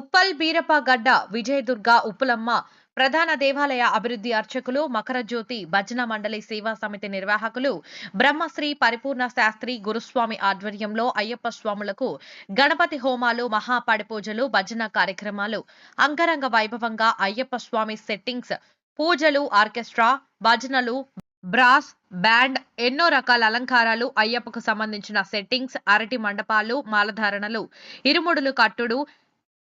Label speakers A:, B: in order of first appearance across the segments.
A: ఉప్పల్ బీరపగడ్డ విజయదుర్గ ఉప్పులమ్మ ప్రధాన దేవాలయ అభివృద్ధి అర్చకులు మకరజ్యోతి భజన మండలి సేవా సమితి నిర్వాహకులు బ్రహ్మశ్రీ పరిపూర్ణ శాస్త్రి గురుస్వామి ఆధ్వర్యంలో అయ్యప్ప స్వాములకు గణపతి హోమాలు మహాపాడి పూజలు భజన కార్యక్రమాలు. అంగరంగ వైభవంగా అయ్యప్ప స్వామి సెట్టింగ్స్ పూజలు ఆర్కెస్ట్రా భజనలు బ్రాస్ బ్యాండ్ ఎన్నో రకాల అలంకారాలు అయ్యప్పకు సంబంధించిన సెట్టింగ్స్ అరటి మండపాలు మాలధారణలు ఇరుముడులు కట్టుడు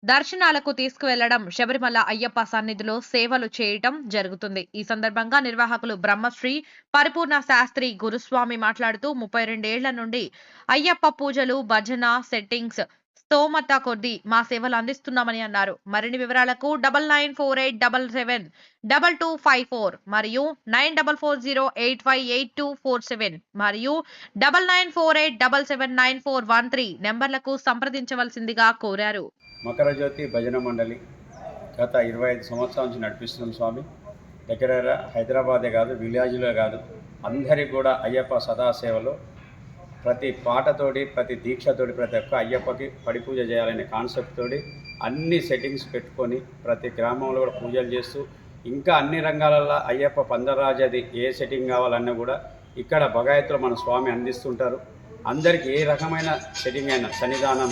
A: దర్శనాలకు తీసుకువెళ్ళడం శబరిమల అయ్యప్ప సన్నిధిలో సేవలు చేయటం జరుగుతుంది. ఈ సందర్భంగా నిర్వాహకులు బ్రహ్మశ్రీ పరిపూర్ణ శాస్త్రి గురుస్వామి మాట్లాడుతూ ముప్పై రెండేళ్ళ నుండి అయ్యప్ప పూజలు భజన సెట్టింగ్స్ స్తోమత కొద్దీ మా సేవలు అందిస్తున్నామని అన్నారు. మరిన్ని వివరాలకు double nine four eight double seven double two five four మరియు nine double four zero eight five eight two four seven మరియు double nine four eight double seven nine four one three నెంబర్లకు సంప్రదించవలసిందిగా కోరారు.
B: మకర జ్యోతి భజన మండలి గత ఇరవై ఐదు సంవత్సరాల నుంచి నడిపిస్తున్నాం స్వామి. దగ్గర హైదరాబాదే కాదు విలేజ్లో కాదు. అందరికీ కూడా అయ్యప్ప సదాసేవలో ప్రతి పాటతోటి ప్రతి దీక్షతోటి ప్రతి ఒక్క అయ్యప్పకి పడి పూజ చేయాలనే కాన్సెప్ట్ తోటి అన్ని సెట్టింగ్స్ పెట్టుకొని ప్రతి గ్రామంలో కూడా పూజలు చేస్తూ ఇంకా అన్ని రంగాలలో అయ్యప్ప పందరాజది ఏ సెట్టింగ్ కావాలన్నా కూడా ఇక్కడ భగాయత్తులో మన స్వామి అందిస్తుంటారు. అందరికీ ఏ రకమైన సెట్టింగ్ అయినా సన్నిధానం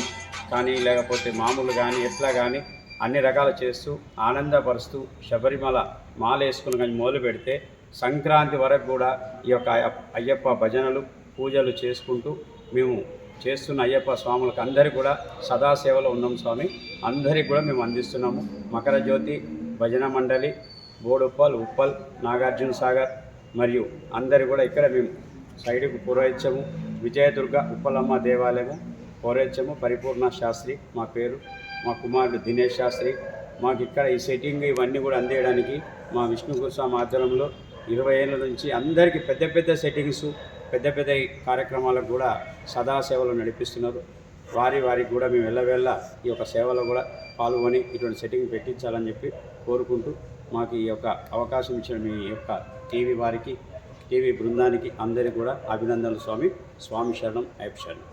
B: కానీ లేకపోతే మామూలు కానీ ఎట్లా కానీ అన్ని రకాలు చేస్తూ ఆనందపరుస్తూ శబరిమల మాల వేసుకుని కానీ మొదలు పెడితే సంక్రాంతి వరకు కూడా ఈ యొక్క అయ్యప్ప భజనలు పూజలు చేసుకుంటూ మేము చేస్తున్న అయ్యప్ప స్వాములకు అందరికీ కూడా సదాసేవలో ఉన్నాం స్వామి. అందరికీ కూడా మేము అందిస్తున్నాము. మకర జ్యోతి భజన మండలి బోడుప్పల్ ఉప్పల్ నాగార్జున సాగర్ మరియు అందరు కూడా ఇక్కడ మేము సైడ్కు పురోహిత్యము విజయదుర్గ ఉప్పలమ్మ దేవాలయము పౌరోహిత్యము పరిపూర్ణ శాస్త్రి మా పేరు మా కుమారుడు దినేష్ శాస్త్రి. మాకు ఇక్కడ ఈ సెట్టింగ్ ఇవన్నీ కూడా అందేయడానికి మా విష్ణు గురుస్వామి ఆధ్వర్యంలో ఇరవై ఏళ్ళ నుంచి అందరికీ పెద్ద పెద్ద సెట్టింగ్స్ పెద్ద పెద్ద కార్యక్రమాలకు కూడా సదా సేవలు నడిపిస్తున్నారు. వారి వారికి కూడా మేము వెళ్ళవేళ ఈ యొక్క సేవలో కూడా పాల్గొని ఇటువంటి సెట్టింగ్ పెట్టించాలని చెప్పి కోరుకుంటూ మాకు ఈ యొక్క అవకాశం ఇచ్చిన మీ యొక్క టీవీ వారికి టీవీ బృందానికి అందరికీ కూడా అభినందనలు స్వామి. స్వామి శరణం ఐప్ శరణం.